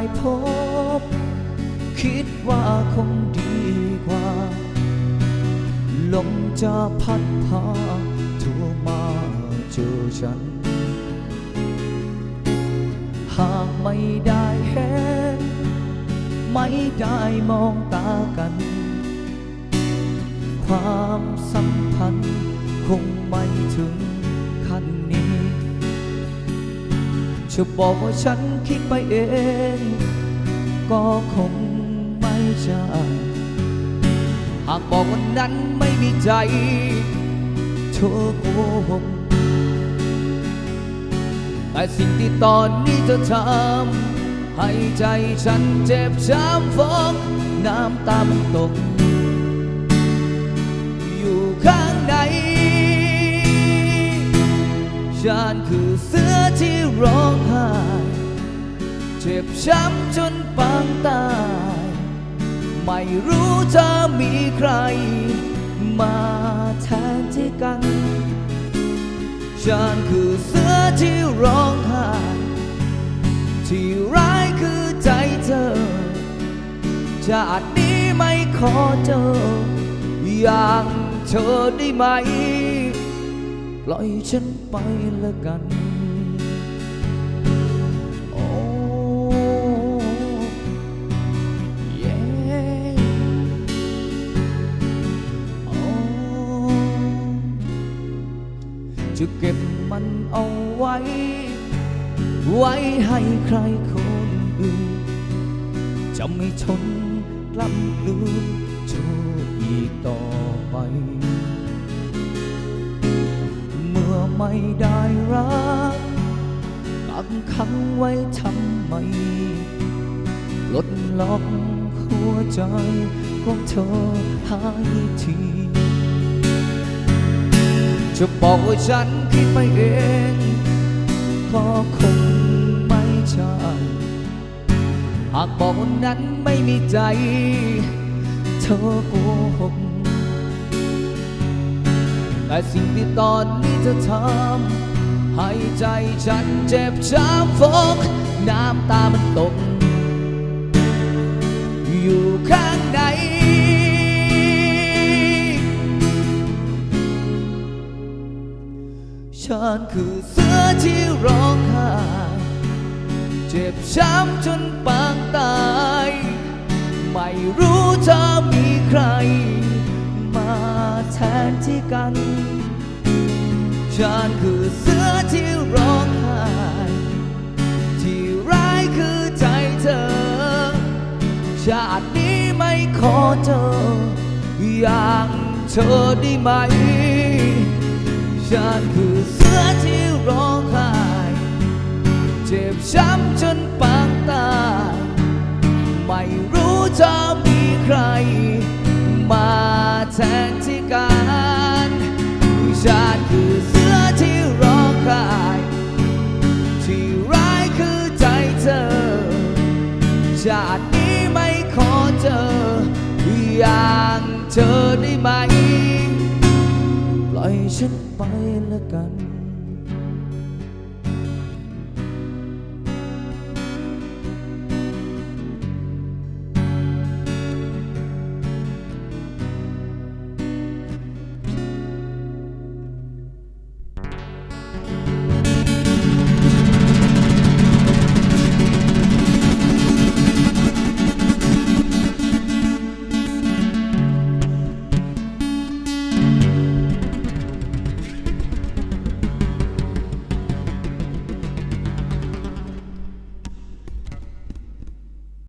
ได้พบ คิดว่าคงดีกว่า ลมจะพัดพาทั่วมาเจอฉัน หากไม่ได้เห็น ไม่ได้มองตากัน ความสัมพันธ์คงไม่ถึงขั้นนี้ จะบอกว่าฉันคิดไปเอง ก็คงไม่ใช่หากบอกวันนั้นไม่มีใจ เธอโกหกแต่สิ่งที่ตอนนี้เธอทำให้ใจฉันเจ็บช้ำฟองน้ำตามันตก อยู่ข้างใน ฉันคือเสือ ร้องไห้เจ็บช้ำจนปางตาย ไม่รู้จะมีใคร มาแทนที่กัน ฉันคือเสือที่ร้องไห้ที่ร้ายคือใจเธอชาตินี้ไม่ขอเจอ อย่างเธอได้ไหม ปล่อยฉันไปละกัน จะเก็บมันเอาไว้ ไว้ให้ใครคนอื่น จะไม่ทนกล้ำกลืนเธออีกต่อไป เมื่อไม่ได้รักกักขังไว้ทำไมลดล็อกหัวใจของเธอให้ที จะบอกว่าฉันคิดไปเองก็คงไม่ใช่หากบอกว่านั้นไม่มีใจ เธอโกหกแต่สิ่งที่ตอนนี้เธอทำให้ใจฉันเจ็บช้ำฟก น้ำตามันตกอยู่ข้าง ฉันคือเสือที่ร้องไห้เจ็บช้ำจนปางตาย ไม่รู้จะมีใคร มาแทนที่กัน ฉันคือเสือที่ร้องไห้ที่ร้ายคือใจเธอ ชาตินี้ไม่ขอเจอ อย่างเธอได้ไหม เธอได้ไหม ปล่อยฉันไปละกัน